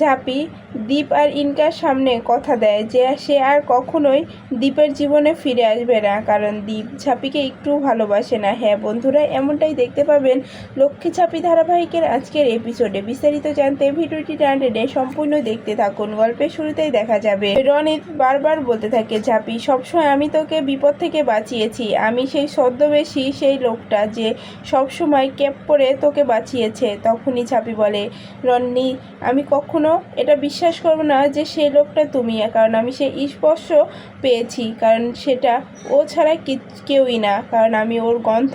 ঝাঁপি দীপ আর incur সামনে কথা দেয় যে সে আর কখনোই দীপের জীবনে ফিরে আসবে না। কারণ দীপ ঝাঁপিকে একটু ভালোবাসে না। হ্যাঁ বন্ধুরা, এমনটাই দেখতে পাবেন লক্ষ্মী ঝাঁপি ধারাবাহিকের আজকের এপিসোডে বিস্তারিত জানতে ভিডিওটি টানটেনে সম্পূর্ণ দেখতে থাকুন। গল্পের শুরুতেই দেখা যাবে, রনিত বারবার বলতে থাকে ঝাঁপি সবসময় আমি তোকে বিপদ থেকে বাঁচিয়েছি। আমি সেই ছদ্মবেশী, সেই লোকটা যে সবসময় ক্যাপ পরে তোকে বাঁচিয়েছে। তখনই ঝাঁপি বলে রনি আমি কখনো এটা বিশ্বাস করব না যে সেই লোকটা তুমি, কারণ আমি সেই স্পর্শ পেয়েছি, কারণ সেটা ও ছাড়া কেউই না, কারণ আমি ওর গন্ধ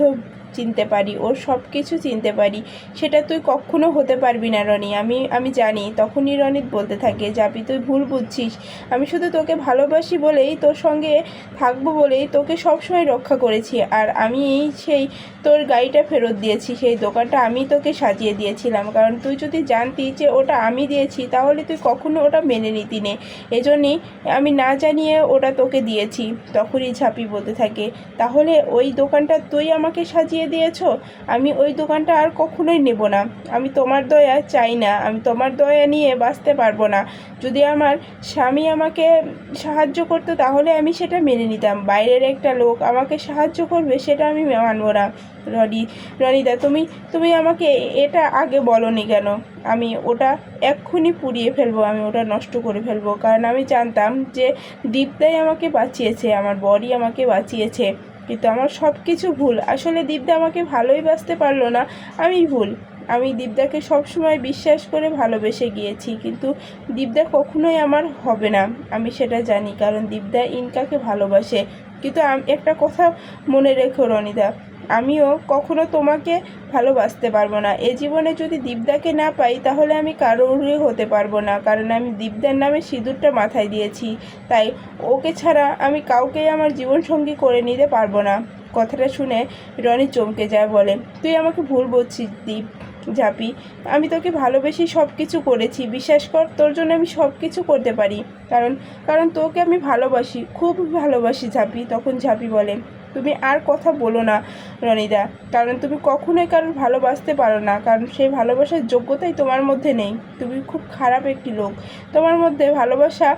চিনতে পারি, ওর সব কিছু চিনতে পারি। সেটা তুই কখনো হতে পারবি না, রনি। আমি আমি জানি, তখনই রনিত বলতে থাকে, যাবি তুই ভুল বুঝছিস। আমি শুধু তোকে ভালোবাসি বলেই তোর সঙ্গে থাকব বলেই তোকে সবসময় রক্ষা করেছি। আর আমি সেই তোর গাড়িটা ফেরত দিয়েছি, সেই দোকানটা আমি তোকে সাজিয়ে দিয়েছিলাম। কারণ তুই যদি জানতি যে ওটা আমি দিয়েছি, তাহলে তুই কখনো ওটা মেনে নিতি নে। এজন্যই আমি না জানিয়ে ওটা তোকে দিয়েছি। তখনই ঝাঁপি বলতে থাকে, তাহলে ওই দোকানটা তুই আমাকে সাজিয়ে দিয়েছ? আমি ওই দোকানটা আর কখনোই নেব না। আমি তোমার দয়া চাই না। আমি তোমার দয়া নিয়ে বাঁচতে পারব না। যদি আমার স্বামী আমাকে সাহায্য করতো, তাহলে আমি সেটা মেনে নিতাম। বাইরের একটা লোক আমাকে সাহায্য করবে, সেটা আমি মানবো না। রনি, রনিদা, তুমি তুমি আমাকে এটা আগে বলনি কেন? আমি ওটা এক্ষুনি পুড়িয়ে ফেলব। আমি ওটা নষ্ট করে ফেলব। কারণ আমি জানতাম যে দীপদাই আমাকে বাঁচিয়েছে। আমার বডি আমাকে বাঁচিয়েছে। কিন্তু আমার সব কিছু ভুল। আসলে দীপদা আমাকে ভালোই বাঁচতে পারল না। আমি ভুল। আমি দীপদাকে সবসময় বিশ্বাস করে ভালোবেসে গিয়েছি, কিন্তু দীপদা কখনোই আমার হবে না। আমি সেটা জানি, কারণ দীপদা ইনকাকে ভালোবাসে। কিন্তু একটা কথা মনে রেখো রনিদা আমিও কখনো তোমাকে ভালোবাসতে পারব না। এ জীবনে যদি দীপদাকে না পাই, তাহলে আমি কারোরই হতে পারব না, কারণ আমি দীপদার নামে সিঁদুরটা মাথায় দিয়েছি। তাই ওকে ছাড়া আমি কাউকেই আমার জীবনসঙ্গী করে নিতে পারব না। কথাটা শুনে রনি চমকে যায়, বলে, তুই আমাকে ভুল বলছিস, দীপ, ঝাপি। আমি তোকে ভালোবেসে সব কিছু করেছি। বিশ্বাস কর, তোর জন্য আমি সব কিছু করতে পারি। কারণ কারণ তোকে আমি ভালোবাসি, খুব ভালোবাসি, ঝাপি। তখন ঝাপি বলে তুমি আর কথা বলো না, রনিদা। কারণ তুমি কখনোই কারোর ভালোবাসতে পারো না, কারণ সেই ভালোবাসার যোগ্যতাই তোমার মধ্যে নেই। তুমি খুব খারাপ একটি লোক। তোমার মধ্যে ভালোবাসা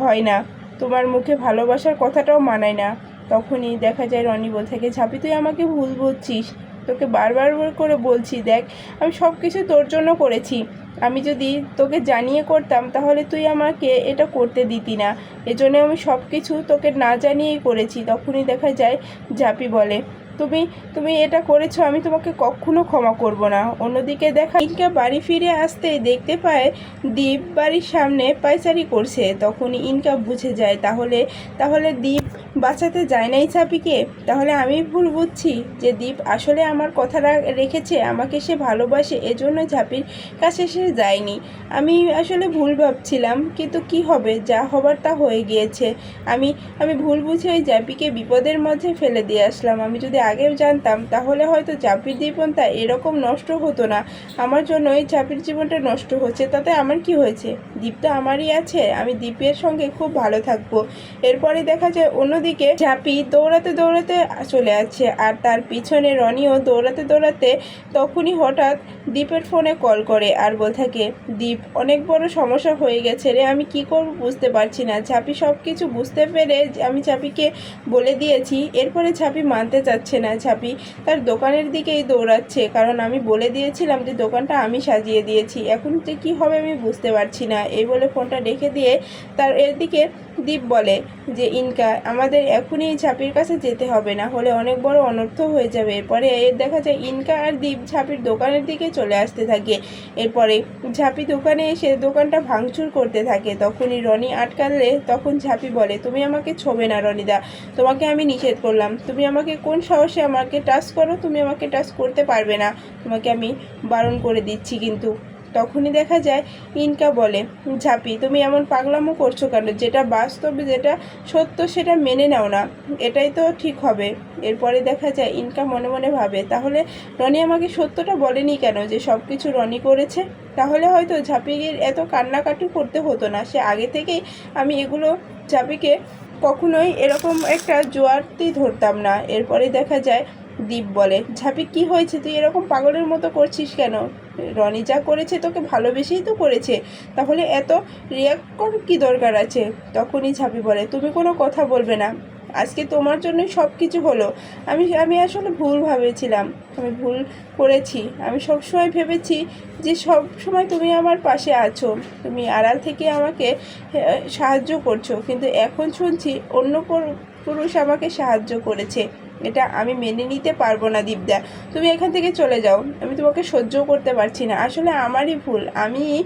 হয় না। তোমার মুখে ভালোবাসার কথাটাও মানায় না। তখনই দেখা যায় রনি বলে থাকে ঝাপি তুই আমাকে ভুল বুঝছিস? তোকে বারবার করে বলছি, দেখ, আমি সব কিছু তোর জন্য করেছি। আমি যদি তোকে জানিয়ে করতাম, তাহলে তুই আমাকে এটা করতে দিতি না। এজন্য আমি সব কিছু তোকে না জানিয়েই করেছি, তখনই দেখা যায় ঝাপি বলে, তুমি তুমি এটা করেছ, আমি তোমাকে কখনো ক্ষমা করব না। অন্যদিকে দেখা ইনকা বাড়ি ফিরে আসতেই দেখতে পায়, দীপ বাড়ির সামনে পায়চারি করছে। তখনই ইনকা বুঝে যায়, তাহলে তাহলে দীপ বাঁচাতে যায় নাই চাপিকে তাহলে আমি ভুল বুঝছি যে দীপ আসলে আমার কথা রেখেছে, আমাকে সে ভালোবাসে, এজন্য ঝাপির কাছে সে যায়নি। আমি আসলে ভুল ভাবছিলাম, কিন্তু কি হবে? যা হবার তা হয়ে গিয়েছে। আমি আমি ভুল বুঝে ওই জাপিকে বিপদের মধ্যে ফেলে দিয়ে আসলাম। আমি যদি আগেও জানতাম, তাহলে হয়তো জাপির জীবনটা এরকম নষ্ট হতো না। আমার জন্য ওই জাপির জীবনটা নষ্ট হচ্ছে, তাতে আমার কি হয়েছে? দীপ তো আমারই আছে, আমি দীপের সঙ্গে খুব ভালো থাকব। এরপরে দেখা যায় অন্যদিকে জাপি দৌড়াতে দৌড়াতে চলে আসছে। আর তার পিছনে রনিও দৌড়াতে দৌড়াতে তখনই হঠাৎ দীপের ফোনে কল করে আর বল থাকে, দীপ, অনেক বড় সমস্যা হয়ে গেছে রে, আমি কি করব বুঝতে পারছি না। ঝাপি সব কিছু বুঝতে পেরে আমি ঝাপিকে বলে দিয়েছি, এরপরে ঝাপি মানতে চাচ্ছে না। ঝাপি তার দোকানের দিকেই দৌড়াচ্ছে, কারণ আমি বলে দিয়েছিলাম যে দোকানটা আমি সাজিয়ে দিয়েছি। এখন যে কী হবে আমি বুঝতে পারছি না। এই বলে ফোনটা রেখে দিয়ে তার এর দিকে দীপ বলে যে, ইনকা, আমাদের এখনই ঝাপির কাছে যেতে হবে, না হলে অনেক বড় অনর্থ হয়ে যাবে। এরপরে এর দেখা যায় ইনকা আর দ্বীপ ঝাপির দোকানের দিকে চলে আসতে থাকে। এরপরে ঝাপি দোকানে এসে দোকানটা ভাঙচুর করতে থাকে। তখনই রনি আটকালে তখন ঝাপি বলে, তুমি আমাকে ছোবে না রনিদা, তোমাকে আমি নিষেধ করলাম। তুমি আমাকে কোন সাহসে আমাকে টাচ করো? তুমি আমাকে টাচ করতে পারবে না। তোমাকে আমি বারণ করে দিচ্ছি কিন্তু। তখনই দেখা যায়, ইনকা বলে, ঝাপি, তুমি এমন পাগলামো করছ কেন? যেটা বাস্তবে যেটা সত্য সেটা মেনে নাও না। এটাই তো ঠিক হবে। এরপরে দেখা যায়, ইনকা মনে মনে ভাবে, তাহলে রনি আমাকে সত্যটা বলেনি কেন যে সব কিছু রনি করেছে? তাহলে হয়তো ঝাপির এত কান্নাকাটি করতে হতো না। সে আগে থেকেই আমি এগুলো ঝাপিকে কখনোই এরকম একটা জোয়ারতেই ধরতাম না। এরপরে দেখা যায়, দীপ বলে, ঝাপি, কি হয়েছে? তুই এরকম পাগলের মতো করছিস কেন? রনি যা করেছে তোকে ভালোবেসেই তো করেছে। তাহলে এত রিয়াক্ট করার কী দরকার আছে? তখনই ঝাঁপি বলে, তুমি কোনো কথা বলবে না। আজকে তোমার জন্যই সব কিছু হলো। আমি আমি আসলে ভুল ভাবেছিলাম। আমি ভুল করেছি। আমি সবসময় ভেবেছি যে সব সময় তুমি আমার পাশে আছো। তুমি আড়াল থেকে আমাকে সাহায্য করছ। কিন্তু এখন শুনছি অন্য পুরু- পুরুষ আমাকে সাহায্য করেছে। এটা আমি মেনে নিতে পারব না, দীপদা। তুমি এখান থেকে চলে যাও। আমি তোমাকে সহ্য করতে পারছি না। আসলে আমারই ভুল। আমি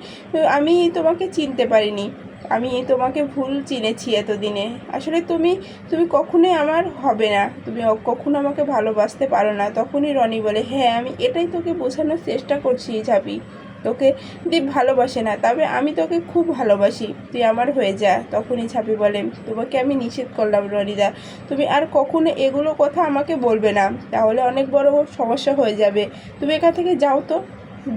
আমি তোমাকে চিনতে পারিনি। আমি তোমাকে ভুল চিনেছি এতদিনে। আসলে তুমি তুমি কখনোই আমার হবে না। তুমি কখনো আমাকে ভালোবাসতে পারো না। তখনই রনি বলে হ্যাঁ আমি এটাই তোকে বোঝানোর চেষ্টা করছি, ঝাপি। তোকে দীপ ভালোবাসে না, তবে আমি তোকে খুব ভালোবাসি। তুই আমার হয়ে যা, তখনই ছাপি বলে। তোমাকে আমি নিষেধ করলাম, রনিদা। তুমি আর কখনো এগুলো কথা আমাকে বলবে না। তাহলে অনেক বড় সমস্যা হয়ে যাবে। তুমি এখান থেকে যাও তো।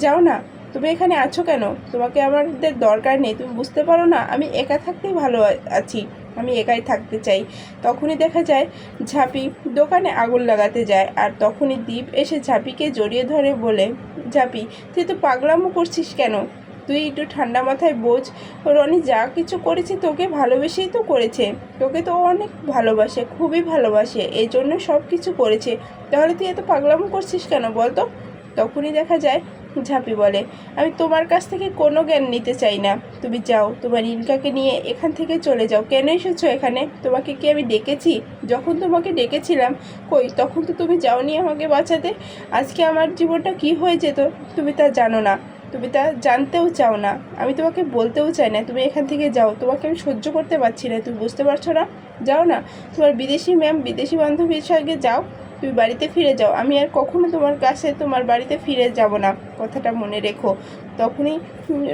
যাও না। তুমি এখানে আছো কেন? তোমাকে আমাদের দরকার নেই। তুমি বুঝতে পারো না, আমি একা থাকতেই ভালো আছি। আমি একাই থাকতে চাই। তখনই দেখা যায়, ঝাঁপি দোকানে আগুন লাগাতে যায় আর তখনই দীপ এসে ঝাঁপিকে জড়িয়ে ধরে বলে, ঝাঁপি, তুই তো পাগলামো করছিস কেন? তুই একটু ঠান্ডা মাথায় বোঝ। রনি যা কিছু করেছে তোকে ভালোবেসেই তো করেছে। তোকে তো অনেক ভালোবাসে, খুবই ভালোবাসে, এই জন্য সব কিছু করেছে। তাহলে তুই এত পাগলামো করছিস কেন বল তো তখনই দেখা যায় ঝাঁপি বলে, আমি তোমার কাছ থেকে কোনো জ্ঞান নিতে চাই না। তুমি যাও, তোমার ইনকাকে নিয়ে এখান থেকে চলে যাও। কেন এসেছ এখানে? তোমাকে কি আমি ডেকেছি? যখন তোমাকে ডেকেছিলাম, কই, তখন তো তুমি যাওনি আমাকে বাঁচাতে। আজকে আমার জীবনটা কি হয়ে যেত, তুমি তা জানো না। তুমি তা জানতেও চাও না। আমি তোমাকে বলতেও চাই না। তুমি এখান থেকে যাও। তোমাকে আমি সহ্য করতে পারছি না। তুমি বুঝতে পারছ না? যাও না। তোমার বিদেশি ম্যাম বিদেশি বান্ধবীর সঙ্গে যাও। তুমি বাড়িতে ফিরে যাও। আমি আর কখনো তোমার কাছে তোমার বাড়িতে ফিরে যাব না। কথাটা মনে রেখো। তখনই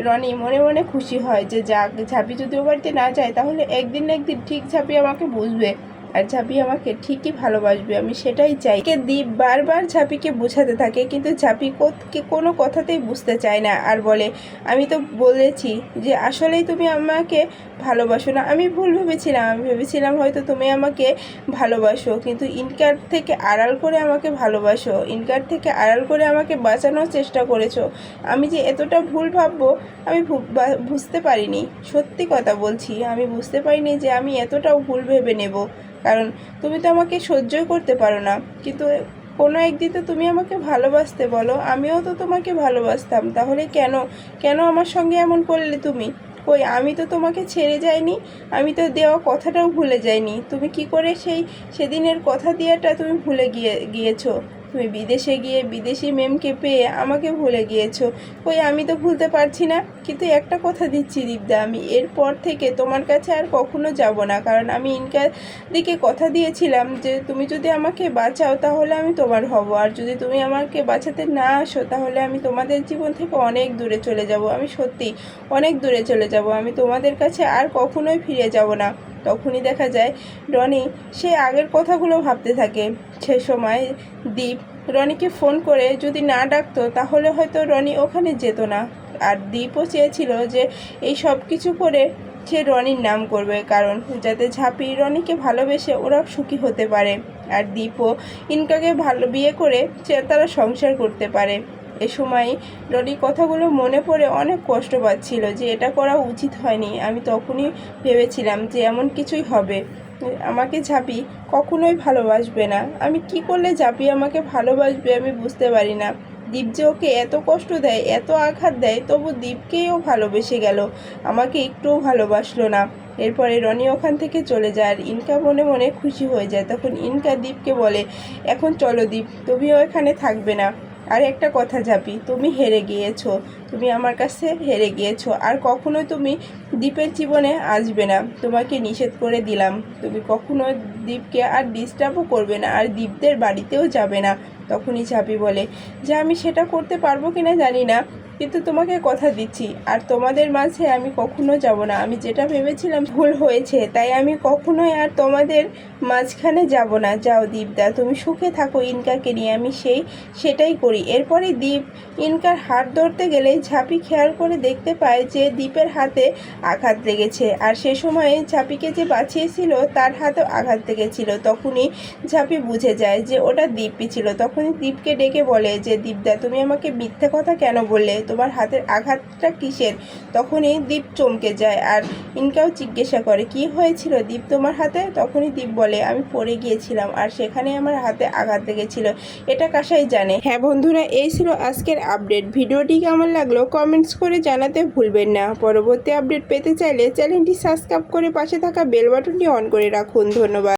রনি মনে মনে খুশি হয় যে, যাক, ঝাঁপি যদি ও বাড়িতে না যায়, তাহলে একদিন না একদিন ঠিক ঝাঁপি আমাকে বুঝবে আর ঝাঁপি আমাকে ঠিকই ভালোবাসবে, আমি সেটাই চাই। কে দীপ বারবার ঝাঁপিকে বোঝাতে থাকে, কিন্তু ঝাঁপি কোতকে কোনো কথাতেই বুঝতে চায় না আর বলে, আমি তো বলেছি যে আসলেই তুমি আমাকে ভালোবাসো না। আমি ভুল ভেবেছিলাম, আমি ভেবেছিলাম হয়তো তুমি আমাকে ভালোবাসো, কিন্তু ইনকার থেকে আড়াল করে আমাকে ভালোবাসো, ইনকার থেকে আড়াল করে আমাকে বাঁচানোর চেষ্টা করেছ। আমি যে এতটা ভুল ভাববো, আমি বুঝতে পারিনি। সত্যি কথা বলছি, আমি বুঝতে পারিনি যে আমি এতটাও ভুল ভেবে নেব। কারণ তুমি তো আমাকে সহ্যই করতে পারো না। কিন্তু কোনো একদিন তো তুমি আমাকে ভালোবাসতে বলো, আমিও তো তোমাকে ভালোবাসতাম। তাহলে কেন? কেন আমার সঙ্গে এমন করলে তুমি? কই, আমি তো তোমাকে ছেড়ে যাইনি, আমি তো দেওয়া কথাটাও ভুলে যাইনি। তুমি কি করে সেই সেদিনের কথা দেওয়াটা তুমি ভুলে গিয়ে, গিয়েছো? তুমি বিদেশে গিয়ে বিদেশি মেমকে পেয়ে আমাকে ভুলে গিয়েছো। কই, আমি তো ভুলতে পারছি না। কিন্তু একটা কথা দিচ্ছি দীপদা আমি এরপর থেকে তোমার কাছে আর কখনো যাব না। কারণ আমি ইনকার দিকে কথা দিয়েছিলাম যে, তুমি যদি আমাকে বাঁচাও তাহলে আমি তোমার হব। আর যদি তুমি আমাকে বাঁচাতে না আসো তাহলে আমি তোমাদের জীবন থেকে অনেক দূরে চলে যাব। আমি সত্যি অনেক দূরে চলে যাব। আমি তোমাদের কাছে আর কখনোই ফিরে যাব না। তখনই দেখা যায়, রনি সে আগের কথাগুলো ভাবতে থাকে। সে সময় দীপ রনিকে ফোন করে যদি না ডাকতো তাহলে হয়তো রনি ওখানে যেত না। আর দীপও চেয়েছিল যে এই সব কিছু করে সে রনির নাম করবে, কারণ যাতে ঝাঁপি রনিকে ভালোবেসে ওরা সুখী হতে পারে। আর দীপও ইনকাকে ভালো বিয়ে করে সে তারা সংসার করতে পারে। এ সময় রনি কথাগুলো মনে পড়ে অনেক কষ্ট পাচ্ছিল যে এটা করা উচিত হয়নি। আমি তখনই ভেবেছিলাম যে এমন কিছুই হবে। আমাকে ঝাঁপি কখনোই ভালোবাসবে না। আমি কি করলে ঝাঁপি আমাকে ভালোবাসবে আমি বুঝতে পারি না। দীপ যে ওকে এত কষ্ট দেয়, এত আঘাত দেয়, তবু দীপকেই ও ভালোবেসে গেল। আমাকে একটুও ভালোবাসলো না। এরপরে রনি ওখান থেকে চলে যায় আর ইনকা মনে মনে খুশি হয়ে যায়। তখন ইনকা দীপকে বলে, এখন চলো দীপ, তুমিও এখানে থাকবে না। আর একটা কথা ঝাপি তুমি হেরে গিয়েছো। তুমি আমার কাছে হেরে গিয়েছো। আর কখনোই তুমি দ্বীপের জীবনে আসবে না। তোমাকে নিষেধ করে দিলাম। তুমি কখনো দ্বীপকে আর ডিস্টার্বও করবে না। আর দ্বীপদের বাড়িতেও যাবে না। তখনই ঝাপি বলে, যে আমি সেটা করতে পারব কিনা জানি না, কিন্তু তোমাকে কথা দিচ্ছি। আর তোমাদের মাঝে আমি কখনো যাব না। আমি যেটা ভেবেছিলাম ভুল হয়েছে, তাই আমি কখনোই আর তোমাদের মাঝখানে যাব না। যাও দীপদা, তুমি সুখে থাকো ইনকাকে নিয়ে। আমি সেই, সেটাই করি। এরপরে দীপ ইনকার হাত ধরতে গেলে ঝাঁপি খেয়াল করে দেখতে পায় যে দীপের হাতে আঘাত লেগেছে। আর সে সময়ে ঝাঁপিকে যে বাঁচিয়েছিল, তার হাতেও আঘাত লেগেছিল। তখনই ঝাঁপি বুঝে যায় যে ওটা দীপই ছিল। তখনই দীপকে ডেকে বলে যে, দীপদা, তুমি আমাকে মিথ্যা কথা কেন বললে? তোমার হাতের আঘাতটা কিসের? তখনই দীপ চমকে যায় আর ইনকাও জিজ্ঞাসা করে, কি হয়েছিল দীপ তোমার হাতে? তখনই দীপ বলে, আমি পড়ে গিয়েছিলাম আর সেখানে আমার হাতে আঘাত লেগেছিল। এটা কাসাই জানে? হ্যাঁ বন্ধুরা, এই ছিল আজকের আপডেট। ভিডিওটি কেমন লাগল কমেন্টস করে জানাতে ভুলবেন না। পরবর্তী আপডেট পেতে চাইলে চ্যানেলটি সাবস্ক্রাইব করে পাশে থাকা বেল বাটনটি অন করে রাখুন। ধন্যবাদ।